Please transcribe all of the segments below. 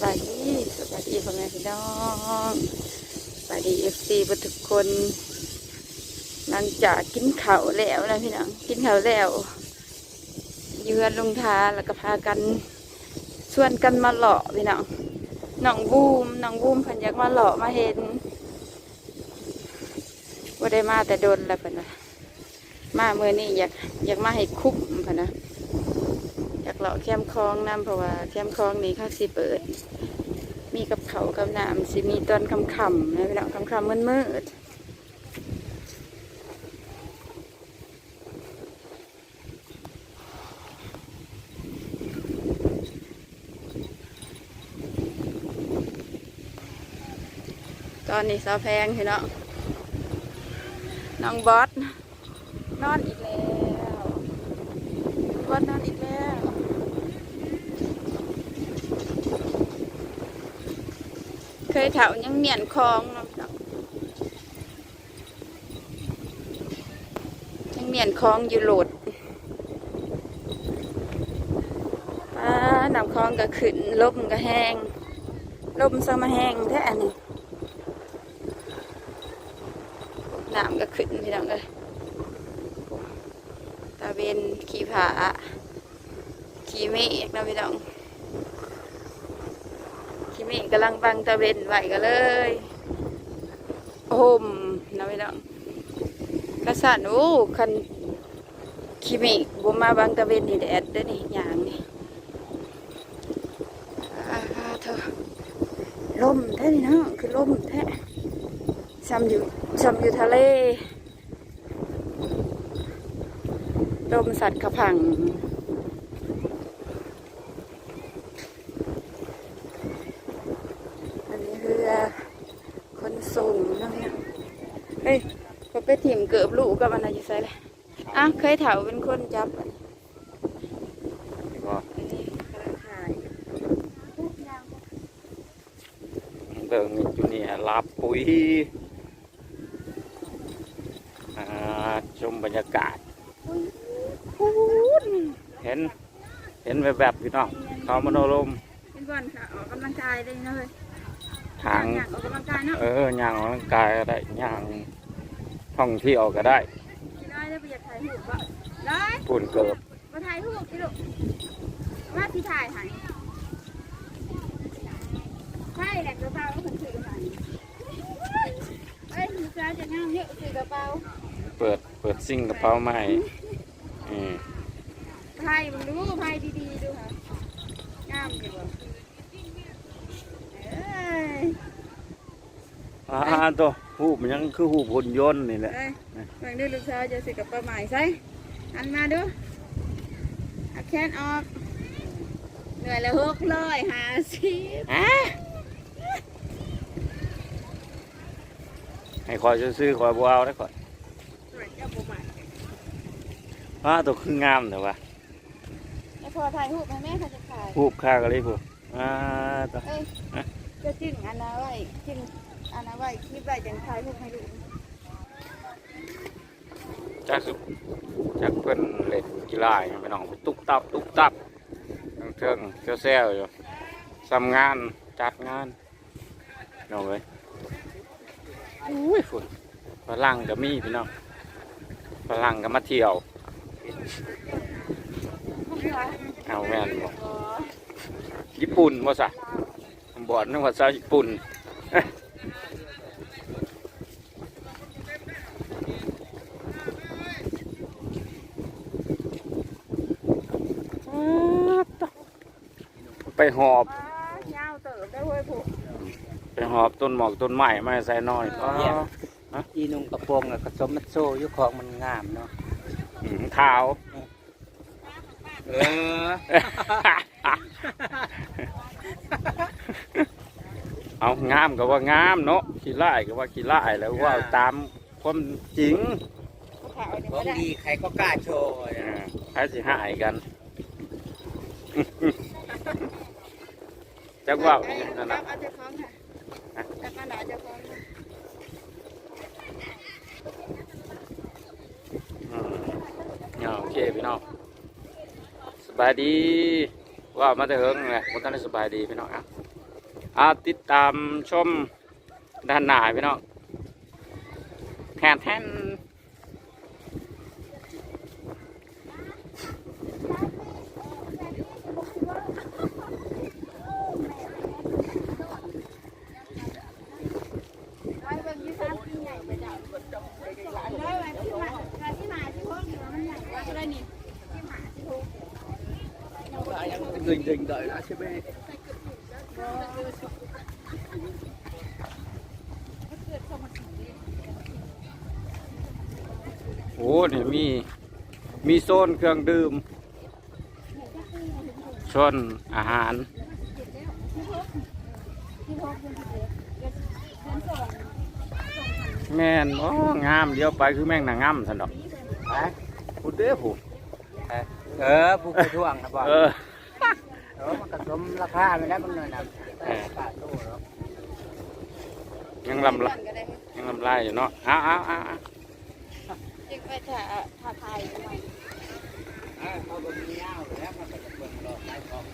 สวัสดีสวัสดีพ่อแม่พี่น้องสวัสดีเอฟซีทุกคนหลังจากกินข้าวแล้วนะพี่น้องกินข้าวแล้วเยือนลงทาแล้วก็พากันชวนกันมาหล่อพี่น้องน้องบูมน้องบูมพิ่นยากมาหล่อมาเห็นว่าได้มาแต่โดนแล้วเพิ่นว่ามาเมื่อนี้อยากอยากมาให้คุ้มเพิ่นนะ เลาะแคมคลองน้ำเพราะว่าแคมคลองนี้เขาสิเปิด มีกับเขากับน้ำสิมีตอนคำคำนะพี่น้องคำคำมืดมืดตอนนี้สาวแพงพี่น้องน้องบอสนอนอีกแล้วบอสนอนอีกแล้ว เค ยเถายังเหมียนคลองเนาะยังเหมียนคลองอยู่โหลดป้าน้ำคลองก็ขึ้นลมก็แห้งลมซะมาแห้งแท้อันนี้น้ำก็ขึ้นพี่น้องเลยตาเวนขี่ผาขี่เมฆนะพี่น้อง คิมิกำลังบังตะเวนไหวกันเลยโอ้มนะพี่น้องกระสันโอ้คันคิมิบ่มาบังตะเวนนี่แดดด้อนี่อย่างนี่อาเธอลมแท้นี่นะคือลมแท้ซ้ำอยู่ซ้ำอยู่ทะเลลมสัตว์กระพัง อันนี้เรือคนส่งนะเนี่ยเฮ้ยเขาไปถิ่มเกือบลูกกับอันไหนอยู่ใส่เลยอะเคยเถาเป็นคนจับอันนี้ก็อันนี้กำลังถ่ายเดินอยู่นี่รับปุ๋ยอ่าชมบรรยากาศพูดเห็น เห็นแบบแบบๆพี่น้องเขามโนรมเป็นบอลค่ะออกกำลังกายเลยนะเฮ้ยทางอยากออกกำลังกายเนาะ เออย่างออกกำลังกายก็ได้ย่าง ท่องเที่ยวก็ได้ได้ได้ไปอยากถ่ายรูปปะได้ปุ่นเกิบมาถ่ายรูปพี่ลูกว่าที่ถ่ายใหายใช่แหละกระเป๋าแล้วคนถือกระเป๋าเอ้ยลูกค้าจะนั่งเยอะถือกระเป๋าเปิดเปิดซิ่งกระเป๋าใหม่อืมไพ่มึงดูไพ่ดีๆดูค่ะงามอยู่บ่เอ้ยอ่าตัว หูมันยังคือหูพนยนต์นี่แหละเอ้ยเบิ่งดูลูกสาวจะสิกับปลาใหม่ใส่หันมาดูเอาแขนออก เหนื่อยแล้วหกร้อยห้าสิบให้คอยซื้อๆคอยบัวเอาได้ก่อนสวยเจ้าปลาใหม่อ่าตัวคืองามแต่ว่าไอ้พอถ่ายรูปให้แม่เขาจะถ่ายหูบค่ากันเลยพูอ่าตัว เอ้ยจะจิ้งอันนั้นไว้จิ้ง อันนั้นไว้คลิปไว้จังถ่ายรูปให้ดูจักสุจักเพิ่นเล่นกีฬาไปน้องตุ๊กตับตุ๊กตับเทิงเที่ยวแซวอยู่ทำงานจัดงานน้องเลยอุ้ยฝุ่นฝรั่งก็มีพี่น้องฝรั่งก็มาเที่ยวเอาแม่นบอกญี่ปุ่นบ่ซะผมบอกนึกว่าซาวญี่ปุ่น หอบ ยาวเติบได้เว้ยผูกไปหอบต้นหมอกต้นไม้มาใส่หน่อยอ๋ออีนุ่งกระโปรงกับกระสมมัดโซ่อยุของมันงามเนาะหืมเท้าเออเอางามก็ว่างามเนาะขี้ไล่ก็ว่าขี้ไล่แล้วว่าตามความจริงขาวเนี่ยของไม่ได้ดีใครก็กล้าโชว์เออใครสิหายกัน จักว่านั่นจันะบเอาเจ้าของค่ะจับมาหนาเจ้าของค่ะอืมเอาโอเคพี่น้องสบายดีว่ามาแต่เฮิงไงมันก็ได้สบายดีพี่น้องอะสอาติดตามชมด้านหน้าพี่น้องแทนแทน đình đình đợi đã xe bê โอ้นี่มี มีโซนเครื่องดื่มโซนอาหารแม่นโอ้งามเดียวไปคือแม่งนางงามสันดอก hả พูดเด้อผู้ ờ phụ cái thuồng là เอ bảo อ đó mà cả tôm là pha mới đấy con người nào Ờ. cả tô đó ยังลำละยังลำลายอยู่เนาะอ้าวอ้าวอ้าวอ้าวเด็กไปถ่าถ่าไทยทำไม à thôi còn nhau rồi đấy mà cả tôm rồi cái con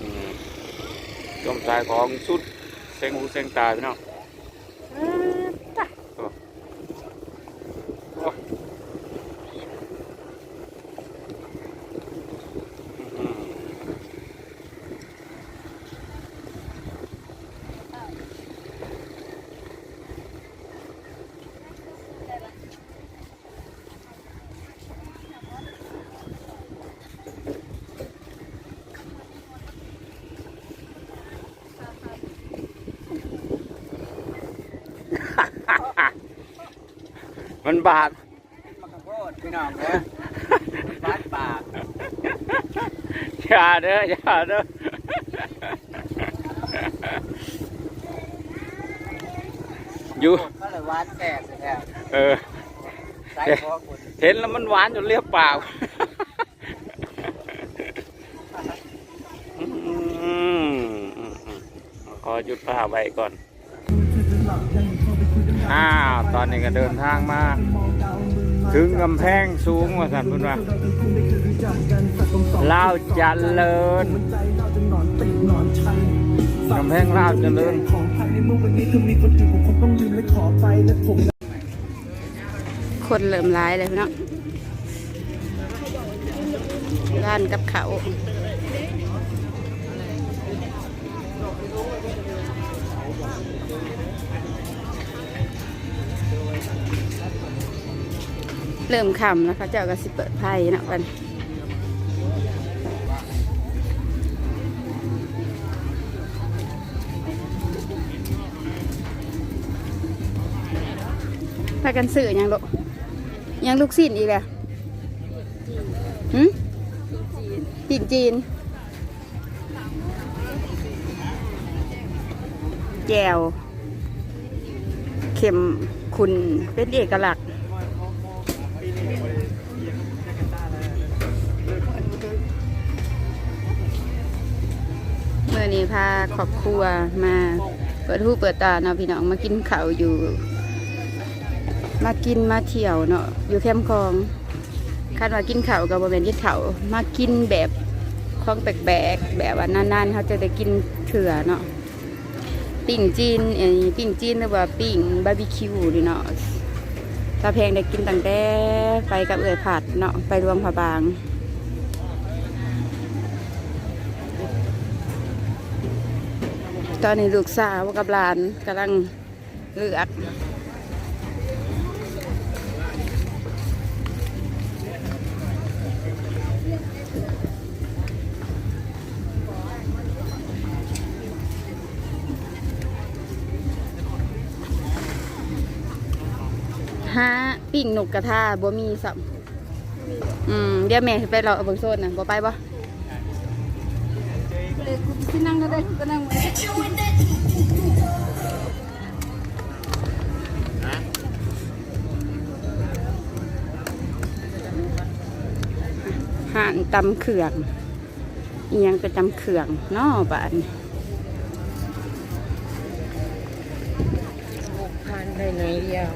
อืมจมสายของสุดเซ็งหูเซ็งตาพี่น้อง มันบาด mà cả bốt cái nào nữa bát bà อย่าเด้ออย่าเด้ออยู่ có là quán kẹt kẹt เออ cái có của เห็นแล้วมันหวานจนเรียบปากอืมอืมอืมขอหยุดภาพไว้ก่อน อ้าวตอนนี้ก็เดินทางมา ถึงกำแพงสูงว่าสันพุนว่าลาวเจันเลินกำแพงลาวเจริญของภายในเมื่อวันนี้เธอมีคนอื่นผมคงต้องลืมและขอไปและผมคนเริ่มร้ายเลยพี่น้องร้านกับเขา เริ่มคำแล้วเขาเจ้าก็สิเปิดไพ่นะวันพากันซื้อยังลูกยังลูกสิ้นอีกแล้วหืมจีนจีนแจวเข็มขุนเป็นเอกลักษณ์ อนี้พาครอบครัวมาเปิดหูเปิดตาเนาะพี่น้องมากินข้าวอยู่ มากินมาเที่ยวเนาะอยู่แคมป์คลองคาดว่ากินข้าวกับบะเวนกินข้าวมากินแบบของแปลกๆแบบว่านานๆเขาจะได้กินเถื่อเนาะปิ่งจีนไอ้ปิ่งจีนหรือว่าปิ่งบาร์บีคิวนี่เนาะตาแพงได้กินตั้งแต่ไปกับเอ่ยผัดเนาะไปรวมพระบาง ตอนนี้ลูกสาวกับหลานกำลังเลือกฮะปิ่งนกกระทาบ่มีสัมอืม เดี๋ยวแม่ไปรอเอาเบิ่งโซนนะบ่ไปบ่ เลยกูสินั่งก็ได้กูก็นั่งไว้ห่านตำเขื่องอียังเป็นตำเขื่องเนอบ้านทานได้ไหนเดียว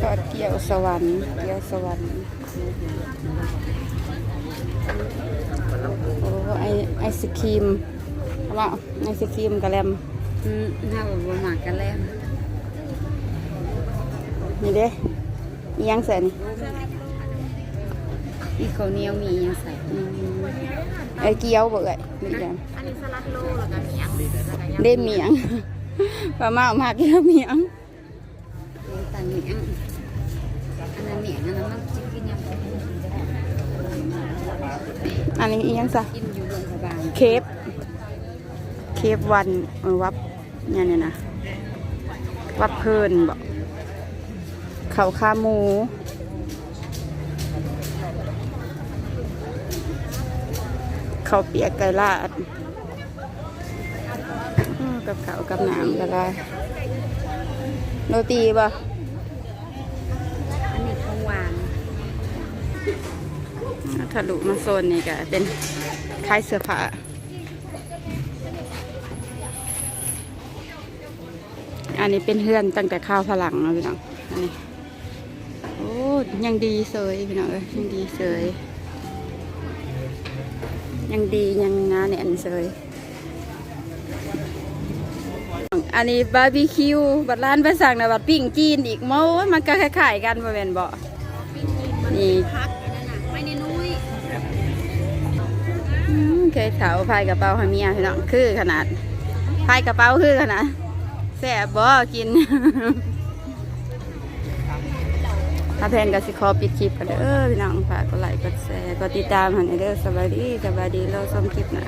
ทอดเกี๊ยวสวรรค์เกี๊ยวสวรรค์โอ้ไอไอศครีมเอาว่าไอศครีมกระแลมอืมถ้าแบบว่าหมากกันแล้วนี่เด้อิหยังใส่นี่อีกข้าวเหนียวมีอยังใส่อืมไอเกี๊ยวเบิดเลยนี่แหละอันนี้สลัดโลแล้วก็เมียงแล้วก็เด้เมียงปลาเมามาเกี๊ยวเมียง อันนี้อิหยังซะกินอยู่โรงพยาบาลเคฟเคฟวันเออวับเนี่ยเนี่ยนะวับเพลินบอกเขาขาหมูเขาเปียกไก่ลาดกับเขากับน้ำก็ได้โรตีบ่อั ทะลุมาโซนนี่ก็เป็นขายเสื้อผ้าอันนี้เป็นเฮือนตั้งแต่ข้าวพลังนะพี่น้อง อันนี้ โอ้ยังดีเสยพี่น้องเอ้ยยังดีเสยยังดียังหนาแน่นเสยอันนี้บาร์บีคิว บัดร้านไปสั่งนะบัดปิ้งจีนอีกเมามันก็คล้ายๆกันบ่แม่นบ่นี่ เคยเถาพายกระเป๋าให้เมียพี่น้องคือขนาดพายกระเป๋าคือขนาดแสบบ่กินถ้าแพนกับสิคอปิดคลิปกันเด้อพี่น้องฝากกดไลค์กดแชร์กดติดตามให้เด้อสบายดีสบายดีเราชมคลิปหนะ